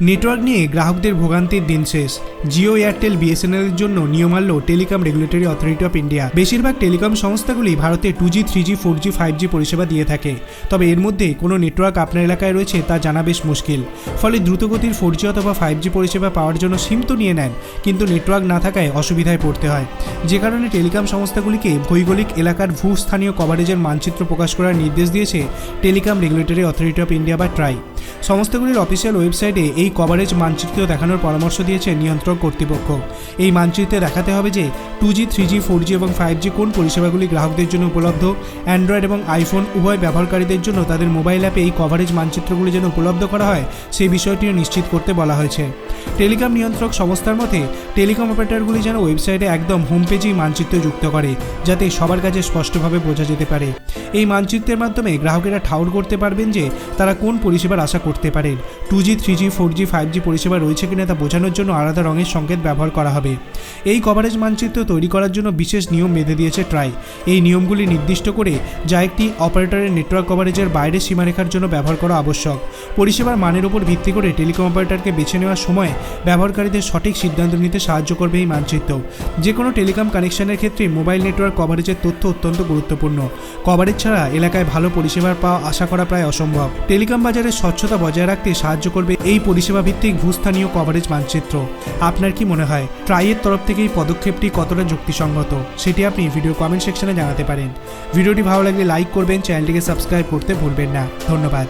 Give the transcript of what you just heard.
Network নিয়ে গ্রাহকদের ভোগান্তির দিন শেষ। জিও এয়ারটেল বিএসএনএল এর জন্য নিয়ম আনল telecom regulatory authority of India. বেশিরভাগ টেলিকম সংস্থাগুলি ভারতে two G, three G, four G, five G পরিষেবা দিয়ে থাকে। তবে এর মধ্যে কোনো নেটওয়ার্ক আপনার এলাকায় রয়েছে তা জানা বেশ মুশকিল। ফলে দ্রুতগতির ফোর জি অথবা ফাইভ জি পরিষেবা পাওয়ার জন্য সিম তো নিয়ে নেন, কিন্তু নেটওয়ার্ক না থাকায় অসুবিধায় পড়তে হয়। যে কারণে টেলিকম সংস্থাগুলিকে ভৌগোলিক এলাকার ভূস্থানীয় কভারেজের মানচিত্র প্রকাশ করার নির্দেশ দিয়েছে telecom regulatory authority of India বা ট্রাই। সংস্থাগুলির অফিসিয়াল ওয়েবসাইটে এই কভারেজ মানচিত্র দেখানোর পরামর্শ দিয়েছে নিয়ন্ত্রক কর্তৃপক্ষ। এই মানচিত্রে দেখাতে হবে যে two G three G four G এবং ফাইভ জি কোন পরিষেবাগুলি গ্রাহকদের জন্য উপলব্ধ? অ্যান্ড্রয়েড এবং আইফোন উভয় ব্যবহারকারীদের জন্য তাদের মোবাইল অ্যাপে এই কভারেজ মানচিত্রগুলি যেন উপলব্ধ করা হয়, সেই বিষয়টিও নিশ্চিত করতে বলা হয়েছে। টেলিকম নিয়ন্ত্রক সংস্থার মতে, টেলিকম অপারেটরগুলি যেন ওয়েবসাইটে একদম হোম পেজেই মানচিত্র যুক্ত করে, যাতে সবার কাছে স্পষ্টভাবে বোঝা যেতে পারে। এই মানচিত্রের মাধ্যমে গ্রাহকেরা ঠাউর করতে পারবেন যে, তারা কোন পরিষেবার আশা করতে পারেন। Two G, three G, four G, five G পরিষেবা রয়েছে কিনা তা বোঝানোর জন্য আলাদা রঙের সংকেত ব্যবহার করা হবে। এই কভারেজ মানচিত্র তৈরি করার জন্য বিশেষ নিয়ম বেঁধে দিয়েছে ট্রাই এই নিয়মগুলি নির্দিষ্ট করে যা একটি অপারেটরের নেটওয়ার্ক কভারেজের বাইরে সীমারেখার জন্য ব্যবহার করা আবশ্যক। পরিষেবার মানের উপর ভিত্তি করে টেলিকম অপারেটরকে বেছে নেওয়ার সময় ব্যবহারকারীদের সঠিক সিদ্ধান্ত নিতে সাহায্য করবে এই মানচিত্র। যে কোনো টেলিকম কানেকশনের ক্ষেত্রে মোবাইল নেটওয়ার্ক কভারেজের তথ্য অত্যন্ত গুরুত্বপূর্ণ। কভারেজ ছাড়া এলাকায় ভালো পরিষেবার পাওয়া আশা করা প্রায় অসম্ভব। টেলিকম বাজারে স্বচ্ছতা বজায় রাখতে সাহায্য করবে এই পরিষেবা ভিত্তিক ভূস্থানীয় কভারেজ মানচিত্র। আপনার কি মনে হয় ট্রাইয়ের তরফ থেকে এই পদক্ষেপটি কতটা যুক্তিসঙ্গত, সেটি আপনি ভিডিও কমেন্ট সেকশনে জানাতে পারেন। ভিডিওটি ভালো লাগলে লাইক করবেন, চ্যানেলটিকে সাবস্ক্রাইব করতে ভুলবেন না। ধন্যবাদ।